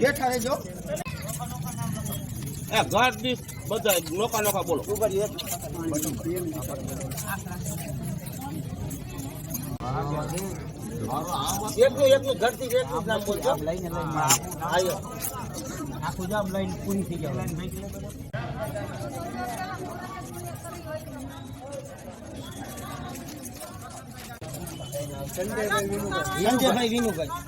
બેઠા રહેજો. એ ઘર દીઠ બધા નોકા નોકા બોલો. એકનું એકનું ઘરથી એકનું નામ બોલજો. આખું જામ લાઈન પૂરી થઈ જાય સંજયભાઈ વિનુભાઈ. સંજયભાઈ વિનુભાઈ.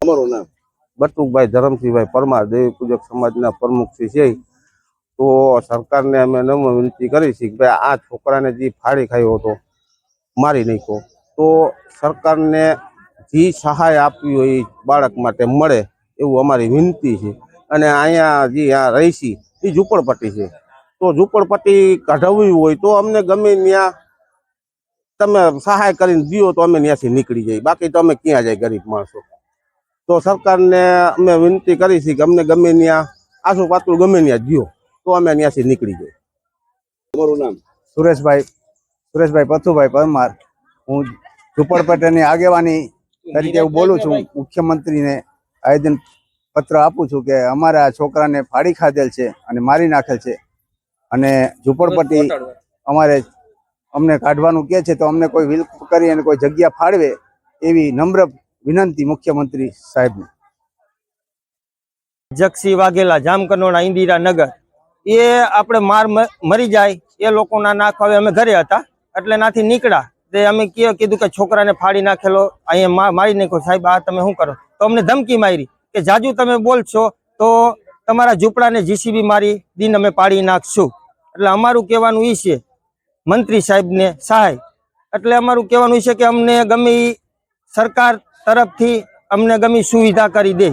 તમારું નામ? બટુકભાઈ ધરમસિંહભાઈ પરમાર, દેવી પૂજક સમાજના પ્રમુખ છે. તો સરકારને અમે નમ્ર વિનંતી કરી છે કે ભાઈ આ છોકરાને જે ફાડી ખાયો હતો, મારી નાખ્યો તો સરકારને જે સહાય આપવી હોય બાળક માટે મળે એવું અમારી વિનંતી છે. અને અહીંયા જે આ રહીશી, એ ઝૂંપડપટ્ટી છે. તો ઝૂંપડપટ્ટી કઢાવવી હોય તો અમને ગમે ત્યાં તમે સહાય કરીને દીઓ તો અમે ત્યાંથી નીકળી જઈએ. બાકી તો અમે ક્યાં જાય ગરીબ માણસો. તો સરકારને અમે વિનંતી કરી છે કે અમને ગમે ત્યાં આસુ પાતળું ગમે ત્યાં જીઓ તો અમે ત્યાંથી નીકળી જઈએ. તમારું નામ? સુરેશભાઈ સુરેશભાઈ પથુભાઈ પરમાર. હું ઝુંપડપટ્ટીની આગેવાની તરીકે હું બોલું છું. મુખ્યમંત્રીને આવેદન પત્ર આપું છું કે અમારા છોકરાને ફાડી ખાધેલ છે અને મારી નાખેલ છે. અને ઝુંપડપટ્ટી અમારે અમને કાઢવાનું કે છે તો અમને કોઈ વિલ્પ કરી અને કોઈ જગ્યા ફાળવે એવી નમ્ર વિનંતી મુખ્યમંત્રી સાહેબને. જક્ષી વાઘેલા જામકનોડા ઇન્દિરા નગર એ આપણે માર મરી જાય એ લોકોના નાખ હવે અમે ઘરે હતા એટલે નાથી નીકળ્યા. તે અમે કીધું કે છોકરાને ફાડી નાખેલો અહીંયા મારી નાખ્યો. સાહેબ આ તમે શું કરો? તો અમને ધમકી મારી. કે જાજુ તમે બોલશો તો તમારા ઝૂંપડાને જીસીબી મારી દિન અમે પાડી નાખશું. એટલે અમારું કહેવાનું એ છે, મંત્રી સાહેબને સહાય. એટલે અમારું કહેવાનું છે કે અમને ગમે સરકાર તરફથી અમને ગમે સુવિધા કરી દે.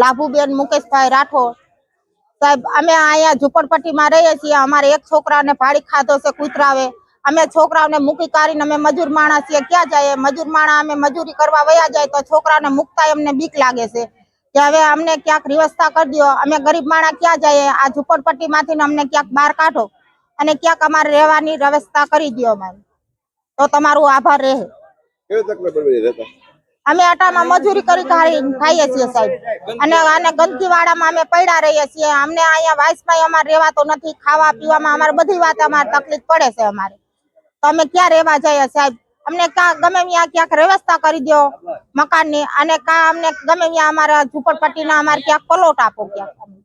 લાભુબેન, મુકેશભાઈ રાઠોડ. સાહેબ, અમે અહીંયા ઝુંપડપટ્ટીમાં રહીએ છીએ. અમારે એક છોકરાને ભાડી ખાધો છે કૂતરાવે. અમે છોકરાઓને મૂકી કાઢીને અમે મજૂર માણસ છીએ. ક્યાં જઈએ મજૂર માણા અમે મજૂરી કરવા વયા જાય તો છોકરાને મૂકતા અમને બીક લાગે છે. કે હવે અમને ક્યાંક વ્યવસ્થા કરી દો. અમે ગરીબ માણા ક્યાં જઈએ આ ઝુંપડપટ્ટીમાંથી અમને ક્યાંક બહાર કાઢો. અને ક્યાંક અમારે રહેવાની વ્યવસ્થા કરી દો અમારી. તો તમારું આભાર રહે. અમે આટામાં મજૂરી કરી ખાઈએ છીએ સાહેબ. અને આને ગંદકી વાળામાં અમે પડ્યા રહીએ છીએ. અમને અહીંયા વાઇસમાં અમારે રહેવાતો નથી, ખાવા પીવામાં અમારે બધી વાત અમારે તકલીફ પડે છે અમારે. તો અમે ક્યાં રહેવા જઈએ સાહેબ? અમને ક્યાં, ગમે ત્યાં ક્યાંક વ્યવસ્થા કરી દો મકાનની. અને કા અમને ગમે ત્યાં અમારા ઝુંપડપટ્ટીના અમારે ક્યાંક પલોટ આપો ક્યાંક.